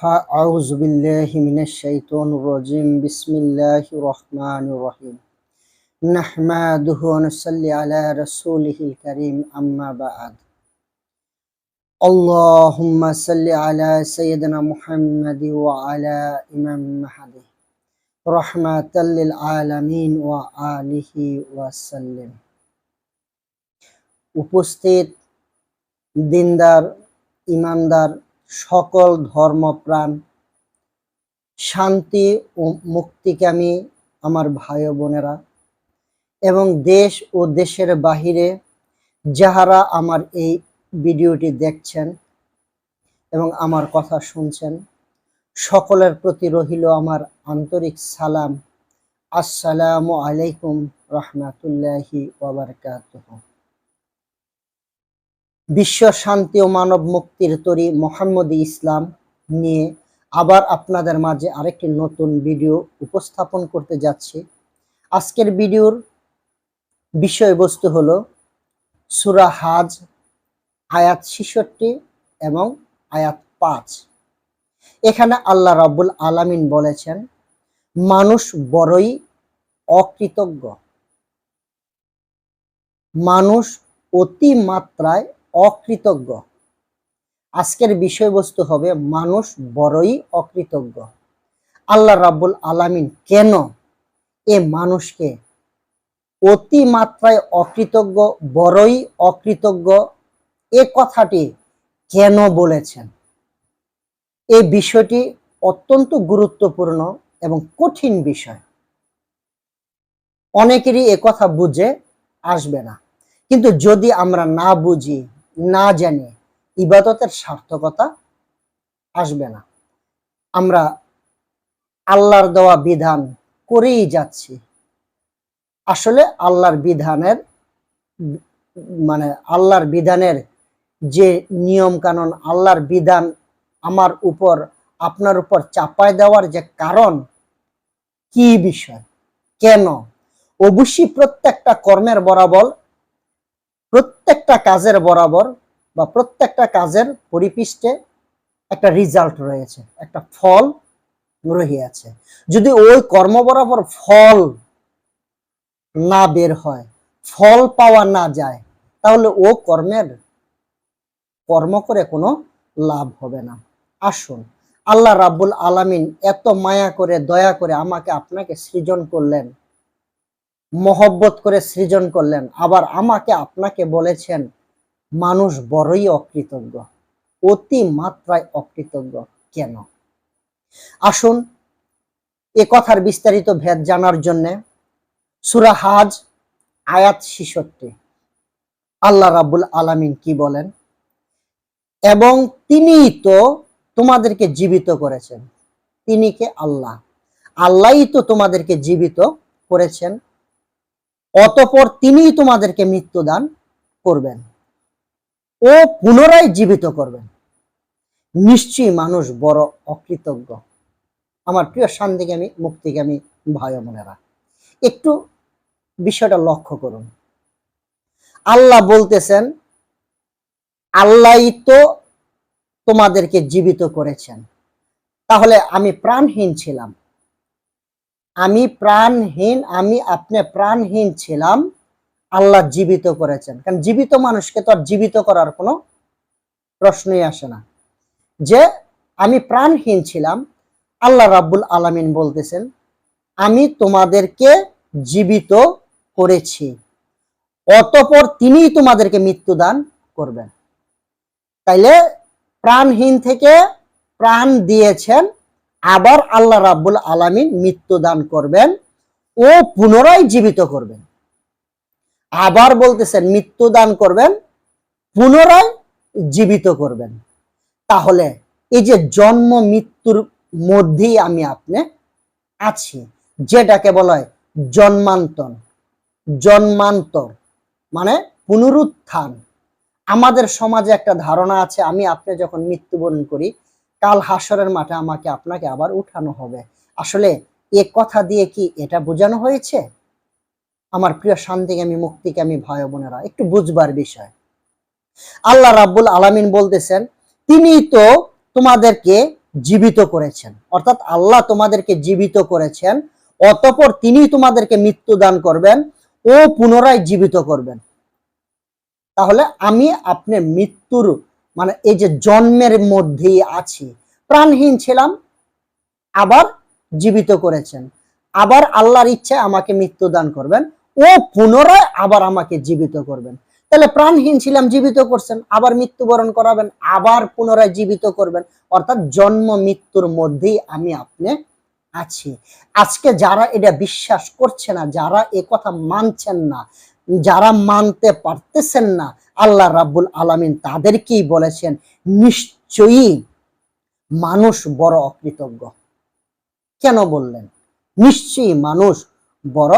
فأعوذ بالله من الشيطان الرجيم بسم الله الرحمن الرحيم نحمده ونصلي على رسوله الكريم أما بعد اللهم صل على سيدنا محمد وعلى إمام مهدي رحمة للعالمين وآله وسلم উপস্থিত দিনদার ইমানদার সকল ধর্মপ্রাণ, শান্তি ও মুক্তিকামী আমার ভাই বোনেরা এবং দেশ ও দেশের বাহিরে যাহারা আমার এই ভিডিওটি দেখছেন এবং আমার কথা শুনছেন, সকলের প্রতি রহিল আমার আন্তরিক সালাম। আসসালামু আলাইকুম রহমাতুল্লাহি ওয়াবারকাতুহু বিশ্ব শান্তি ও মানব মুক্তির তরি মোহাম্মদ ইসলাম নিয়ে আবার আপনাদের মাঝে আরেকটি নতুন ভিডিও উপস্থাপন করতে যাচ্ছি। আজকের ভিডিওর বিষয়বস্তু হলো সুরা হাজ, আয়াত ছেষট্টি এবং আয়াত পাঁচ। এখানে আল্লাহ রাব্বুল আলামিন বলেছেন, মানুষ বড়ই অকৃতজ্ঞ। মানুষ অতি মাত্রায় অকৃতজ্ঞ। আজকের বিষয়বস্তু হবে মানুষ বড়ই অকৃতজ্ঞ। আল্লাহ রাব্বুল আলামিন কেন এ মানুষকে অতি মাত্রায় অকৃতজ্ঞ, বড়ই অকৃতজ্ঞ এ কথাটি কেন বলেছেন? এই বিষয়টি অত্যন্ত গুরুত্বপূর্ণ এবং কঠিন বিষয়। অনেকেরই কথা বুঝে আসবে না। কিন্তু যদি আমরা না বুঝি না জানি ইবাদতের সার্থকতা আসবে না। আমরা আল্লাহর দেওয়া বিধান করেই যাচ্ছি। আসলে আল্লাহর বিধানের মানে আল্লাহর বিধানের যে নিয়ম কানুন আল্লাহর বিধান আমার উপর, আপনার উপর চাপায় দেওয়ার যে কারণ, কি বিষয়? কেন? অবশ্যই প্রত্যেকটা কর্মের বরাবর প্রত্যেকটা কাজের বরাবর বা প্রত্যেকটা কাজের পরিপৃষ্ঠে একটা রেজাল্ট রয়েছে, একটা ফল রহিয়াছে যদি ওই কর্ম বরাবর ফল না বের হয়, ফল পাওয়া না যায়, তাহলে ও কর্মের কর্ম করে কোনো লাভ হবে না। আসুন, আল্লাহ রাব্বুল আলামিন এত মায়া করে, দয়া করে আমাকে আপনাকে সৃজন করলেন। মহব্বত করে সৃজন করলেন। আবার আমাকে আপনাকে বলেছেন, মানুষ বড়ই অকৃতজ্ঞ, অতি মাত্রায় অকৃতজ্ঞ কেন? আসুন, এ কথার বিস্তারিত ভেদ জানার জন্যে সুরা আয়াত ছিষট্টি। আল্লাহ রাব্বুল আলামিন কি বলেন? এবং তিনি তো তোমাদেরকে জীবিত করেছেন। তিনি কে? আল্লাহ। আল্লাহই তো তোমাদেরকে জীবিত করেছেন। অতপর তিনিই তোমাদেরকে মৃত্যুদান করবেন ও পুনরায় জীবিত করবেন। নিশ্চয়ই মানুষ বড় অকৃতজ্ঞ। আমার প্রিয় শান্তিগামী, মুক্তিগামী ভাই বোনেরা, একটু বিষয়টা লক্ষ্য করুন। আল্লাহ বলতেছেন, আল্লাহই তো তোমাদেরকে জীবিত করেছেন। তাহলে আমি প্রাণহীন ছিলাম। আমি প্রাণহীন, আমি আপনি প্রাণহীন ছিলাম, আল্লাহ জীবিত করেছেন। কারণ জীবিত মানুষকে তো আর জীবিত করার কোনো প্রশ্নই আসে না। যে আমি প্রাণহীন ছিলাম, আল্লাহ রাব্বুল আলামিন বলতেছেন, আমি তোমাদেরকে জীবিত করেছি, অতপর তিনিই তোমাদেরকে মৃত্যুদান করবেন। তাইলে প্রাণহীন থেকে প্রাণ দিয়েছেন আবার আল্লাহ রাব্বুল আলামিন মৃত্যুদান করবেন ও পুনরায় জীবিত করবেন। আবার বলতেছেন মৃত্যুদান করবেন, পুনরায় জীবিত করবেন। তাহলে এই যে জন্ম মৃত্যুর মধ্যেই আমি আপনি আছি, যেটাকে বলা হয় জন্মান্তর। জন্মান্তর মানে পুনরুত্থান। আমাদের সমাজে একটা ধারণা আছে, আমি আপনি যখন মৃত্যুবরণ করি কাল হাসরের মাঠে আমাকে আপনাকে আবার উঠানো হবে। আসলে এ কথা দিয়ে কি এটা বোঝানো হয়েছে? আমার প্রিয় শান্তিকামী মুক্তিকামী ভাই বোনেরা, একটু বুঝবার বিষয়। আল্লাহ রাব্বুল আলামিন বলতেছেন, তিনি তো তোমাদেরকে জীবিত করেছেন। অর্থাৎ আল্লাহ তোমাদেরকে জীবিত করেছেন, অতপর তিনি তোমাদেরকে মৃত্যু দান করবেন ও পুনরায় জীবিত করবেন। তাহলে আমি আপনি মৃত্যুর মানে এই যে জন্মের মধ্যেই আছি, প্রাণহীন ছিলাম, আবার জীবিত করেছেন। আবার আল্লাহর ইচ্ছায় আমাকে মৃত্যু দান করবেন, ও পুনরায় আবার আমাকে জীবিত করবেন। তাহলে প্রাণহীন ছিলাম, জীবিত করছেন, আবার মৃত্যুবরণ করাবেন, আবার পুনরায় জীবিত করবেন। অর্থাৎ জন্ম, মৃত্যুর মধ্যেই আমি আপনি আছি। আজকে যারা এটা বিশ্বাস করছে না, যারা এ কথা মানছেন না যারা মানতে পারতেছেন না, আল্লাহ রাব্বুল আলামিন তাদেরকেই বলেছেন, নিশ্চয়ই মানুষ বড় অকৃতজ্ঞ। কেন বললেন? নিশ্চয়ই মানুষ বড়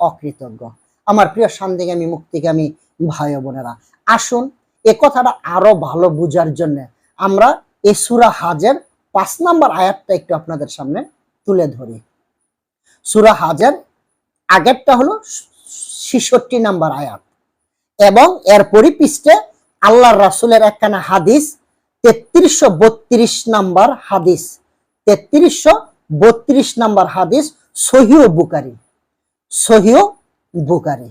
অকৃতজ্ঞ। আমার প্রিয় শান্তিগামী মুক্তিগামী ভাই বোনেরা, আসুন এ কথাটা আরও ভালো বুঝার জন্য আমরা এ সুরা হাজের পাঁচ নাম্বার আয়াতটা একটু আপনাদের সামনে তুলে ধরি। সুরা হাজের আগেরটা হলো ছিষট্টি নাম্বার আয়াত। এবং এর পরিপৃষ্ঠে আল্লাহ রাসুলের একখানা হাদিস, তেত্রিশশো বত্রিশ নাম্বার হাদিস। তেত্রিশশো বত্রিশ নাম্বার হাদিস সহিও বুকারি সহিও বুকারি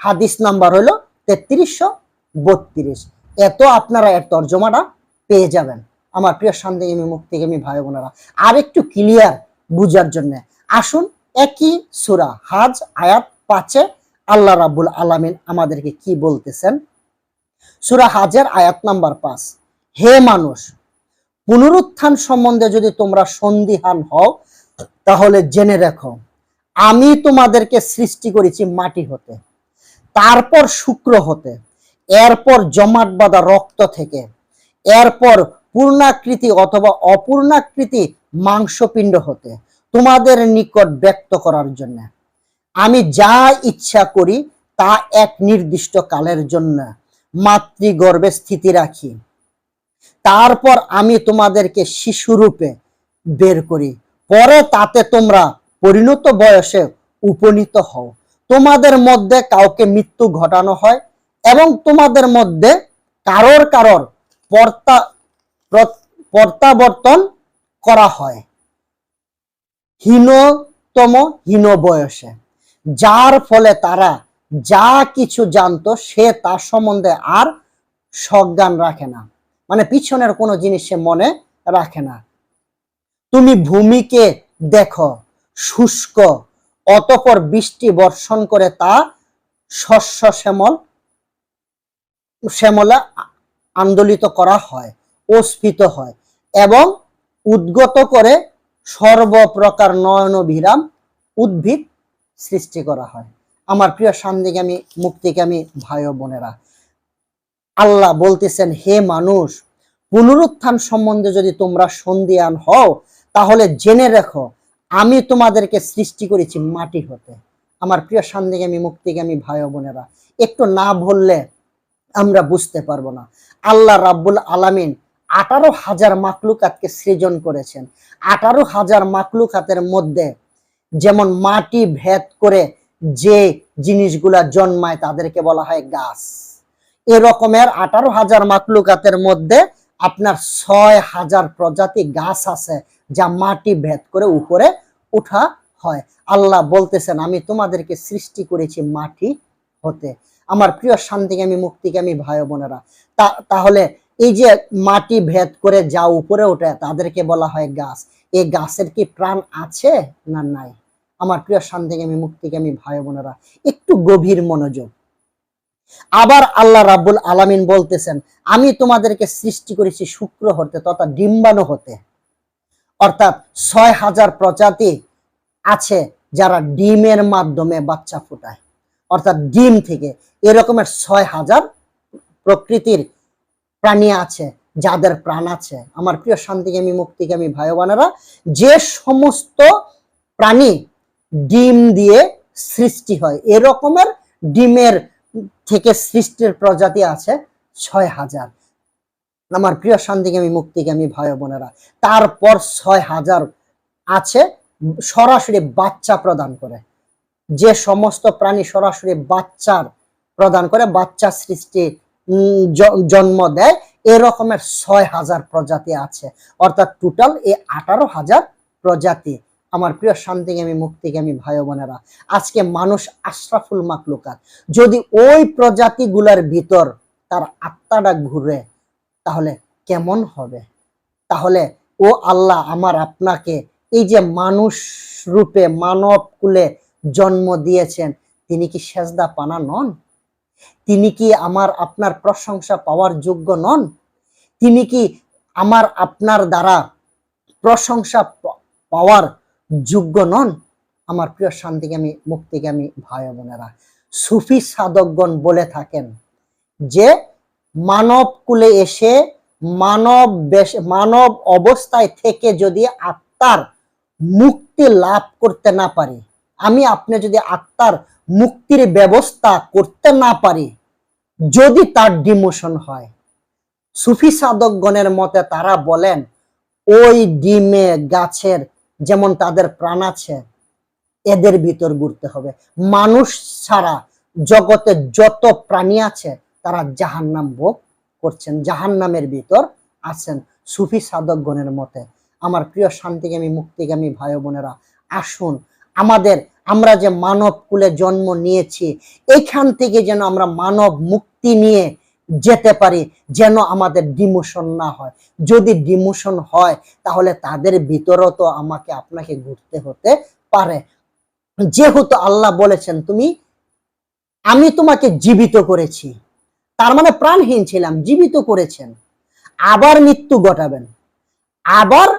হাদিস নাম্বার হলো তেত্রিশশো বত্রিশ। এত আপনারা এর তর্জমাটা পেয়ে যাবেন। আমার প্রিয় শান্তিগামী মুক্তিগামী ভাই বোনেরা আর একটু ক্লিয়ার বুঝার জন্য। আসুন একই সুরা, হাজ আয়াত পাঁচে আল্লাহ রাব্বুল আলামিন আমাদেরকে কি বলতেছেন? সুরা হাজের আয়াত নাম্বার পাঁচ। হে মানুষ, পুনরুত্থান সম্বন্ধে যদি তোমরা সন্দিহান হও, তাহলে জেনে রাখো, আমি তোমাদেরকে সৃষ্টি করেছি মাটি হতে, তারপর শুক্র হতে, এরপর জমাট বাঁধা রক্ত থেকে, এরপর পূর্ণাকৃতি অথবা অপূর্ণাকৃতি মাংসপিণ্ড হতে, তোমাদের নিকট ব্যক্ত করার জন্য। যা ইচ্ছা করি তা এক নির্দিষ্ট কালের জন্য। মাতৃগর্ভে স্থিতি রাখি। তারপর আমি তোমাদেরকে শিশুরূপে বের করি। পরে তাতে তোমরা পরিণত বয়সে উপনীত হও। তোমাদের মধ্যে কাউকে মৃত্যু ঘটানো হয় এবং তোমাদের মধ্যে কারোর কারোর পর্তা প্র- প্রত্যাবর্তন করা হয়। হীনতম হীন বয়সে। যার ফলে তারা যা কিছু জানতো সে তার সম্বন্ধে আর সজ্ঞান রাখে না। মানে পিছনের কোনো জিনিস সে মনে রাখে না। তুমি ভূমিকে দেখো, শুষ্ক, অতপর বৃষ্টি বর্ষণ করে তা শস্য শ্যামল, শ্যামলা আন্দোলিত করা হয় ও স্ফীত হয় এবং উদ্গত করে সর্বপ্রকার নয়নভিরাম উদ্ভিদ সৃষ্টি করা হয়। আমার প্রিয় শান্তিগামী মুক্তিগামী ভাই বোনেরা, আল্লাহ বলতেছেন, হে মানুষ, পুনরুত্থান সম্বন্ধে যদি তোমরা সন্দিয়ান হও, তাহলে জেনে রেখো, আমি তোমাদেরকে সৃষ্টি করেছি মাটি হতে। আমার প্রিয় শান্তিগামী মুক্তিগামী ভাই ও বোনেরা, একটু না বললে আমরা বুঝতে পারব না। আল্লাহ রাব্বুল আলামিন আঠারো হাজার মাকলুকাতকে সৃজন করেছেন। আঠারো হাজার মাকলুকাতের মধ্যে যেমন মাটি ভেদ করে যে জিনিসগুলা জন্মায় তাদেরকে বলা হয় গাছ। এরকমের আঠারো হাজার মাকলুকাতের মধ্যে আপনার ছয় হাজার প্রজাতি গাছ আছে যা মাটি ভেদ করে উপরে উঠা হয়। আল্লাহ বলতেছেন, আমি তোমাদেরকে সৃষ্টি করেছি মাটি হতে। আমার প্রিয় শান্তিগামী মুক্তিগামী ভাই বোনেরা তাহলে এই যে মাটি ভেদ করে যা উপরে ওঠে তাদেরকে বলা হয় গাছ। এই গাছের কি প্রাণ আছে না নাই? আমার প্রিয় শান্তিগামী মুক্তিগামী ভাই বোনেরা, একটু গভীর মনোযোগ। আবার আল্লাহ রাব্বুল আলামিন বলতেছেন, আমি তোমাদেরকে সৃষ্টি করেছি শুক্র হতে তথা ডিম্বাণু হতে। অর্থাৎ ছয় হাজার প্রজাতি আছে যারা ডিমের মাধ্যমে বাচ্চা ফোটায়। অর্থাৎ ডিম থেকে এরকমের ছয় হাজার প্রকৃতির প্রাণী আছে, যাদের প্রাণ আছে। আমার প্রিয় শান্তিগামী মুক্তিগামী ভাই বোনেরা, যে সমস্ত প্রাণী ডিম দিয়ে সৃষ্টি হয়। এরকমের ডিমের থেকে সৃষ্টির প্রজাতি আছে ছয় হাজার। আমার প্রিয় শান্তিগামী মুক্তিগামী ভাই বোনেরা, তারপর ছয় হাজার আছে সরাসরি বাচ্চা প্রদান করে। যে সমস্ত প্রাণী সরাসরি বাচ্চার প্রদান করে, বাচ্চা সৃষ্টি জন্ম দেয়, এরকমের ছয় হাজার প্রজাতি আছে। অর্থাৎ টোটাল এই আঠারো হাজার প্রজাতি। আমার প্রিয় শান্তিগামী, মুক্তিগামী ভাই বোনেরা, আজকে মানুষ আশরাফুল মাকলুকাত যদি ওই প্রজাতিগুলার ভিতর তার আত্মাটা ঘুরে, তাহলে কেমন হবে? তাহলে ও আল্লাহ আমার আপনাকে এই যে মানুষ রূপে, মানব কুলে জন্ম দিয়েছেন, তিনি কি সেজদা পানা নন? তিনি কি আমার আপনার প্রশংসা পাওয়ার যোগ্য নন? তিনি কি আমার আপনার দ্বারা প্রশংসা পাওয়ার যোগ্য নন, আমার প্রিয় শান্তিগামী, মুক্তিগামী ভাই বোনেরা। সুফি সাধকগণ বলে থাকেন যে, মানব কুলে এসে মানব মানব অবস্থায় থেকে যদি আত্মার মুক্তি লাভ করতে না পারি, আমি আপনি যদি আত্মার মুক্তির ব্যবস্থা করতে না পারি, যদি তার ডিমোশন হয়। সুফি সাধকগণের মতে তারা বলেন, ওই ডিমে গাছের যেমন তাদের প্রাণ আছে, এদের ভিতর ঘুরতে হবে। মানুষ ছাড়া জগতে যত প্রাণী আছে, তারা জাহান্নাম ভোগ করছেন, জাহান্নামের ভিতর আছেন। সুফি সাধকগণের মতে, আমার প্রিয় শান্তিগামী, মুক্তিগামী ভাই বোনেরা, আসুন, আমাদের, আমরা যে মানব কুলে জন্ম নিয়েছি, এখান থেকে যেন আমরা মানব মুক্তি নিয়ে যেতে পারি যেন আমাদের ডিমোশন না হয়। যদি ডিমোশন হয়, তাহলে তাদের ভিতরেও তো আমাকে আপনাকে ঘুরতে হতে পারে। যেহেতু আল্লাহ বলেছেন, তুমি, আমি তোমাকে জীবিত করেছি। তার মানে প্রাণহীন ছিলাম, জীবিত করেছেন। আবার মৃত্যু ঘটাবেন। আবার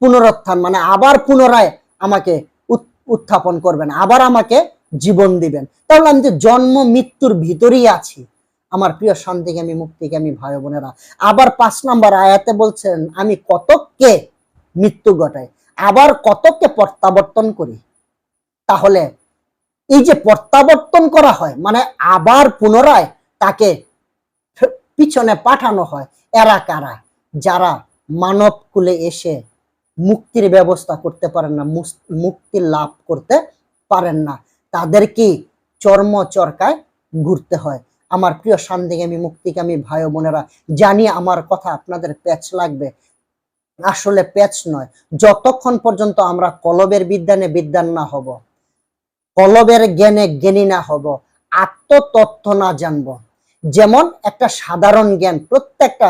পুনরুত্থান মানে আবার পুনরায় আমাকে উত- উত্থাপন করবেন। আবার আমাকে জীবন দিবেন। তাহলে আমি যে জন্ম, মৃত্যুর ভিতরেই আছি। আমার প্রিয় শান্তিগামী মুক্তিগামী ভাই বোনেরা, আবার পাঁচ নাম্বার আয়াতে বলছেন, আমি কতককে মৃত্যু ঘটাই, আবার কতককে প্রত্যাবর্তন করি? তাহলে এই যে প্রত্যাবর্তন করা হয় মানে আবার পুনরায় তাকে পিছনে পাঠানো হয়, এরা কারা? যারা মানব কুলে এসে মুক্তির ব্যবস্থা করতে পারেন না মুক্তি লাভ করতে পারেন না তাদের কি চর্ম চরকায় ঘুরতে হয়। আমার প্রিয় শান্তিগামী মুক্তিকামী ভাই বোনেরা, জানি আমার কথা আপনাদের প্যাচ লাগবে। আসলে প্যাচ নয়, যতক্ষণ পর্যন্ত আমরা কলবের বিদ্যানে বিদ্যান না হব, কলবের জ্ঞানে জ্ঞানী না হব, আত্মতত্ত্ব না জানব। যেমন একটা সাধারণ জ্ঞান, প্রত্যেকটা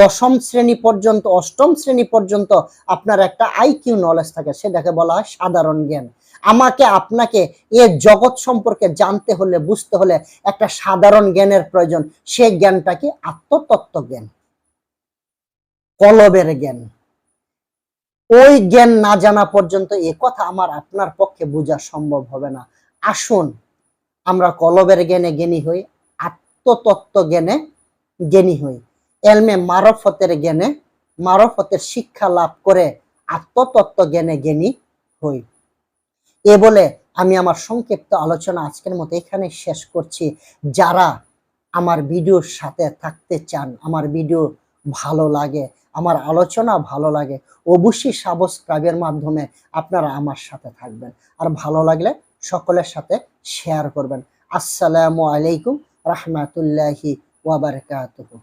দশম শ্রেণি পর্যন্ত, অষ্টম শ্রেণি পর্যন্ত আপনার একটা আইকিউ নলেজ থাকে, সেটাকে বলা হয় সাধারণ জ্ঞান। আমাকে আপনাকে এ জগৎ সম্পর্কে জানতে হলে, বুঝতে হলে একটা সাধারণ জ্ঞানের প্রয়োজন। সেই জ্ঞানটা কি আত্মতত্ত্ব জ্ঞান? কলবের জ্ঞান। ওই জ্ঞান না জানা পর্যন্ত এ কথা আমার আপনার পক্ষে বোঝা সম্ভব হবে না। আসুন, আমরা কলবের জ্ঞানে জ্ঞানী হই, আত্মতত্ত্ব জ্ঞানে জ্ঞানী হই। এলমে মারফতের জ্ঞানে মারফতের শিক্ষা লাভ করে আত্মতত্ত্ব জ্ঞানে জ্ঞানী হই। এ বলে আমি আমার সংক্ষিপ্ত আলোচনা আজকের মতো এখানে শেষ করছি। যারা আমার ভিডিওর সাথে থাকতে চান, আমার ভিডিও ভালো লাগে, আমার আলোচনা ভালো লাগে, অবশ্যই সাবস্ক্রাইবের মাধ্যমে আপনারা আমার সাথে থাকবেন। আর ভালো লাগলে সকলের সাথে শেয়ার করবেন। আসসালামু আলাইকুম, রহমাতুল্লাহি ওয়াবারকাতুহু